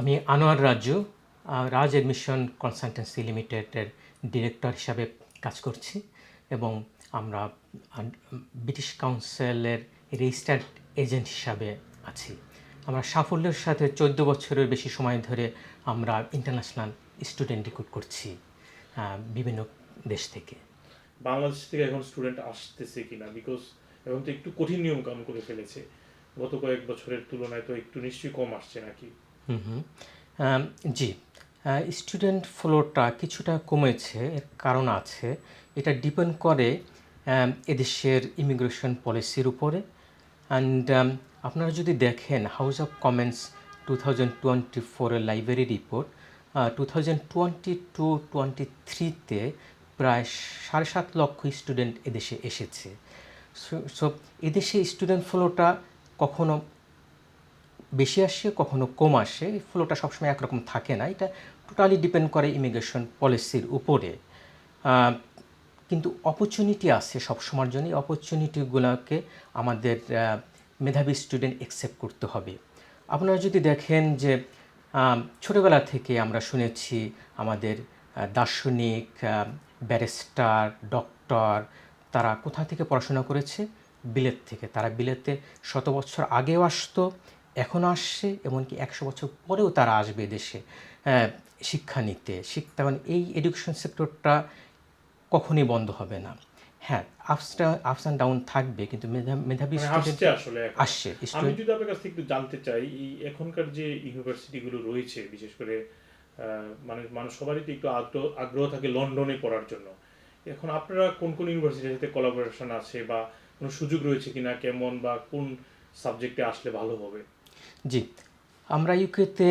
আমি Anwar Raju Raj admission consultancy লিমিটেডের director হিসাবে কাজ করছি এবং আমরা ব্রিটিশ কাউন্সিলের রেজিস্টার্ড এজেন্ট হিসাবে আছি। আমরা সাফল্যের সাথে চোদ্দ বছরের বেশি সময় ধরে আমরা ইন্টারন্যাশনাল স্টুডেন্ট রিক্রুট করছি বিভিন্ন দেশ থেকে। বাংলাদেশ থেকে এখন স্টুডেন্ট আসতেছে কিনা? বিকজ এখন তো একটু কঠিন নিয়ম কানুন করে ফেলেছে। গত কয়েক বছরের তুলনায় তো একটু নিশ্চয়ই কম আসছে নাকি? জি। স্টুডেন্ট ফ্লোটা কিছুটা কমেছে, এর কারণ আছে। এটা ডিপেন্ড করে এদেশের ইমিগ্রেশন পলিসির উপরে। অ্যান্ড আপনারা যদি দেখেন house of commons two thousand twenty ফোরের library report two thousand twenty two twenty থ্রিতে প্রায় সাড়ে সাত লক্ষ স্টুডেন্ট এদেশে এসেছে। সো এদেশে স্টুডেন্ট ফ্লোটা কখনো বেশি আসে, কখনো কম আসে ফ্লোটা সবসময় একরকম থাকে না। এটা টোটালি ডিপেন্ড করে ইমিগ্রেশন পলিসির উপরে। কিন্তু অপরচুনিটি আছে সবসময়ের জন্য অপরচুনিটিগুলোকে আমাদের মেধাবী স্টুডেন্ট অ্যাকসেপ্ট করতে হবে। আপনারা যদি দেখেন যে ছোটোবেলা থেকে আমরা শুনেছি আমাদের দার্শনিক ব্যারিস্টার, ডক্টর, তারা কোথা থেকে পড়াশোনা করেছে? বিলেত থেকে। তারা বিলেতে শত বছর আগেও আসতো এখন আসছে এমনকি একশো বছর পরেও তারা আসবে দেশে আহ, শিক্ষা নিতে। শিক্ষা মানে এই এডুকেশন সেক্টরটা কখনই বন্ধ হবে না। হ্যাঁ আপসটা আপস অ্যান্ড ডাউন থাকবে কিন্তু মেধা- মেধাবী মানে আসছে আসলে আসছে আমি যদি আপনার কাছ থেকে একটু জানতে চাই এই এখনকার যে ইউনিভার্সিটিগুলো রয়েছে বিশেষ করে মানে মানুষ সবারই তো একটু আগ্রহ আগ্রহ থাকে লন্ডনে পড়ার জন্য। এখন আপনারা কোন কোন ইউনিভার্সিটির সাথে কোলাবোরেশন আছে বা কোনো সুযোগ রয়েছে কিনা কেমন বা কোন সাবজেক্টে আসলে ভালো হবে? জি আমরা ইউকেতে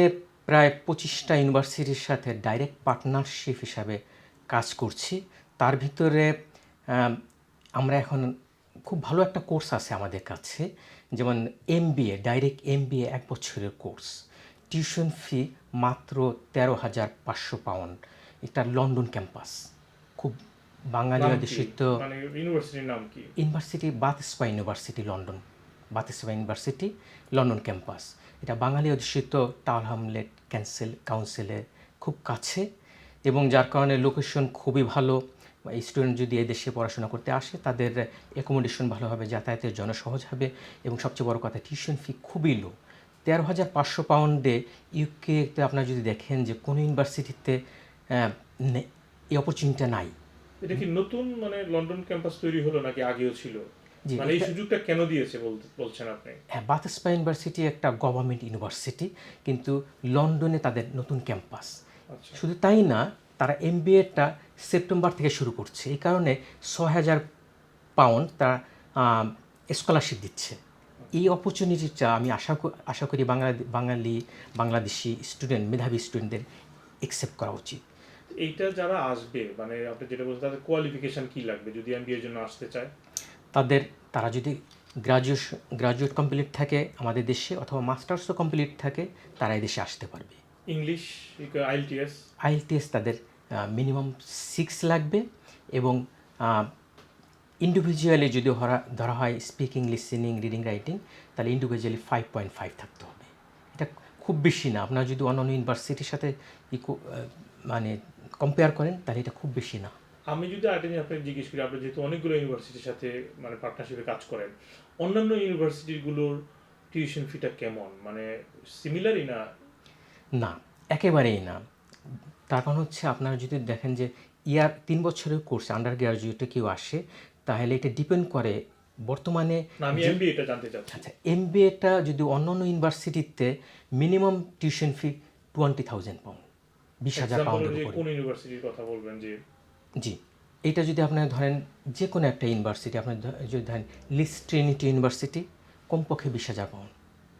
প্রায় পঁচিশটা ইউনিভার্সিটির সাথে ডাইরেক্ট পার্টনারশিপ হিসাবে কাজ করছি। তার ভিতরে আমরা এখন খুব ভালো একটা কোর্স আছে আমাদের কাছে যেমন এমবিএ ডাইরেক্ট এমবিএ এক বছরের কোর্স টিউশন ফি মাত্র তেরো হাজার পাঁচশো পাউন্ড এটা লন্ডন ক্যাম্পাস খুব বাঙালি কি? অধ্যুষিত মানে ইউনিভার্সিটির নাম কি? University Bath Spa university London Bath Spa university, London campus. এটা বাঙালি অধ্যুষিত টাউন হামলেট ক্যান্সেল কাউন্সিলের খুব কাছে এবং যার কারণে লোকেশন খুবই ভালো। এই স্টুডেন্ট যদি এই দেশে পড়াশোনা করতে আসে, তাদের অ্যাকোমোডেশন ভালো হবে, যাতায়াতের জন্য সহজ হবে এবং সবচেয়ে বড় কথা টিউশন ফি খুবই লো তেরো হাজার পাঁচশো পাউন্ডে ইউকেতে আপনারা যদি দেখেন যে কোনো ইউনিভার্সিটিতে এই অপরচুনিটিটা নাই। এটা কি নতুন মানে লন্ডন ক্যাম্পাস তৈরি হলো নাকি আগেও ছিল? মানে এই সুযোগটা কেন দিয়েছে বলছেন আপনি? হ্যাঁ বাতাসপা ইউনিভার্সিটি একটা গভর্নমেন্ট ইউনিভার্সিটি কিন্তু লন্ডনে তাদের নতুন ক্যাম্পাস। আচ্ছা। শুধু তাই না তারা এমবিএটা সেপ্টেম্বর থেকে শুরু করছে। এই কারণে ছ হাজার পাউন্ড তারা স্কলারশিপ দিচ্ছে। এই অপরচুনিটিটা আমি আশা আশা করি বাংলা বাঙালি বাংলাদেশি স্টুডেন্ট মেধাবী স্টুডেন্টদের অ্যাকসেপ্ট করা উচিত। এইটা যারা আসবে মানে আপনি যেটা বলছেন তাদের কোয়ালিফিকেশন কি লাগবে যদি এমবিএ এর জন্য আসতে চায়? তাদের তারা যদি গ্রাজুয়েশন গ্রাজুয়েট কমপ্লিট থাকে আমাদের দেশে অথবা মাস্টার্সও কমপ্লিট থাকে তারা এই দেশে আসতে পারবে। English IELTS? আইএলটিএস তাদের মিনিমাম সিক্স লাগবে এবং ইন্ডিভিজুয়ালি যদি ধরা হয় স্পিকিং লিসেনিং রিডিং রাইটিং তাহলে ইন্ডিভিজুয়ালি ফাইভ পয়েন্ট ফাইভ থাকতে হবে। এটা খুব বেশি না। আপনারা যদি অন্যান্য ইউনিভার্সিটির সাথে ইকো মানে কম্পেয়ার করেন তাহলে এটা খুব বেশি না। আমি যদি আরেকটা জিনিস আপনাকে জিজ্ঞেস করি আপনি যেহেতু অনেকগুলো ইউনিভার্সিটির সাথে মানে পার্টনারশিপে কাজ করেন অন্যান্য ইউনিভার্সিটিগুলোর টিউশন ফিটা কেমন? মানে সিমিলারই না? না একেবারেই না। তার কারণ হচ্ছে আপনারা যদি দেখেন যে ইয়ার তিন বছরের কোর্স আন্ডার গ্রাজুয়েটে কেউ আসে তাহলে এটা ডিপেন্ড করে বর্তমানে আমি এমবিএ এটা জানতে চাচ্ছি। আচ্ছা এমবিএটা যদি অন্য অন্য ইউনিভার্সিটিতে minimum tuition fee twenty thousand pound বিশ হাজার পাউন্ডের কোন ইউনিভার্সিটির কথা বলবেন যে জি এটা যদি আপনার ধরেন যে কোনো একটা ইউনিভার্সিটি আপনার যদি ধরেন লিস্ট ট্রিনিটি ইউনিভার্সিটি কমপক্ষে বিশ হাজার পাউন্ড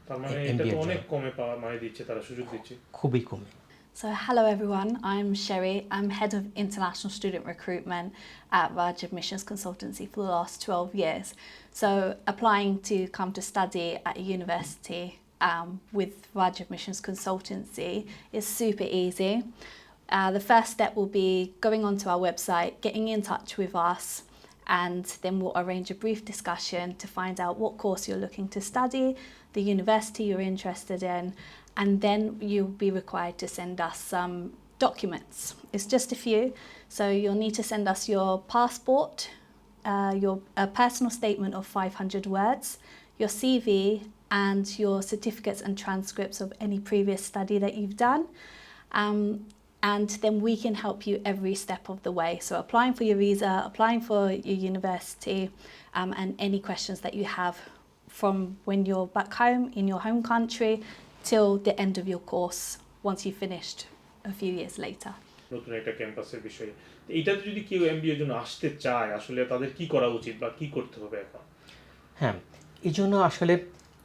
তার মানে এ- এটা MBA তো এর অনেক কমে পাওয়া মানে দিচ্ছে তারা সুযোগ দিচ্ছে খুবই কমে So, hello everyone, I'm Sherry. I'm head of international student recruitment at Raj Admissions Consultancy for the last 12 years. So, applying to come to study at a university um, with Raj Admissions Consultancy is super easy. Uh, the first step will be going onto our website, getting in touch with us, and then we'll arrange a brief discussion to find out what course you're looking to study, the university you're interested in, and then you'll be required to send us some documents. It's just a few. So you'll need to send us your passport, uh, your a personal statement of 500 words, your CV, and your certificates and transcripts of any previous study that you've done. Um, and then we can help you every step of the way. So, applying for your visa, applying for your university, um, and any questions that you have from when you're back home in your home country till the end of your course once you've finished a few years later. নতুন একটা ক্যাম্পাসের বিষয়ে যদি কেউ এমবিএর জন্য আসতে চায় আসলে তাদের কি করা উচিত বা কি করতে হবে এখন হ্যাঁ এই জন্য আসলে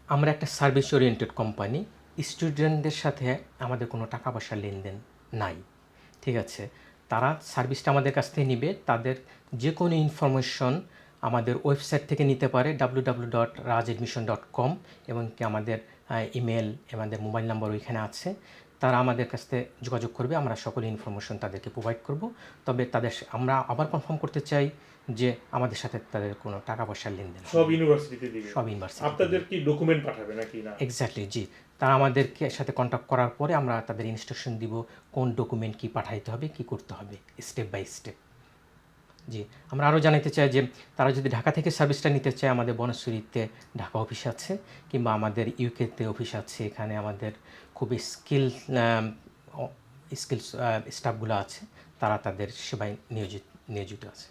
আমরা একটা সার্ভিস ওরিয়েন্টেড কোম্পানি স্টুডেন্টদের সাথে আমাদের কোনো টাকা পয়সার লেনদেন নাই। ঠিক আছে? তারা সার্ভিসটা আমাদের কাছ থেকে নিবে। তাদের যে কোনো ইনফরমেশন আমাদের ওয়েবসাইট থেকে নিতে পারে W W dot Raj admission dot com এবং কি আমাদের ইমেল আমাদের মোবাইল নাম্বার ওইখানে আছে। তারা আমাদের কাছ থেকে যোগাযোগ করবে আমরা সকল ইনফরমেশন তাদেরকে প্রোভাইড করব। তবে তাদের আমরা আবার কনফার্ম করতে চাই যে আমাদের সাথে তাদের কোনো টাকা পয়সার লেনদেন সব ইউনিভার্সিটিতে দিবে। সব ইউনিভার্সিটি আপনাদের কি ডকুমেন্ট পাঠাবে নাকি না? এক্স্যাক্টলি জি। তারা আমাদেরকে সাথে কন্ট্যাক্ট করার পরে আমরা তাদের ইনস্ট্রাকশন দিব কোন ডকুমেন্ট কি পাঠাইতে হবে কি করতে হবে স্টেপ বাই স্টেপ জি, আমরা আরও জানাতে চাই যে তারা যদি ঢাকা থেকে সার্ভিসটা নিতে চায়, আমাদের বনশ্রীতে ঢাকা অফিস আছে, কিংবা আমাদের ইউকেতে অফিস আছে, এখানে আমাদের খুবই স্কিল স্কিল স্টাফগুলো আছে, তারা তাদের সেবায় নিয়োজিত নিয়োজিত আছে।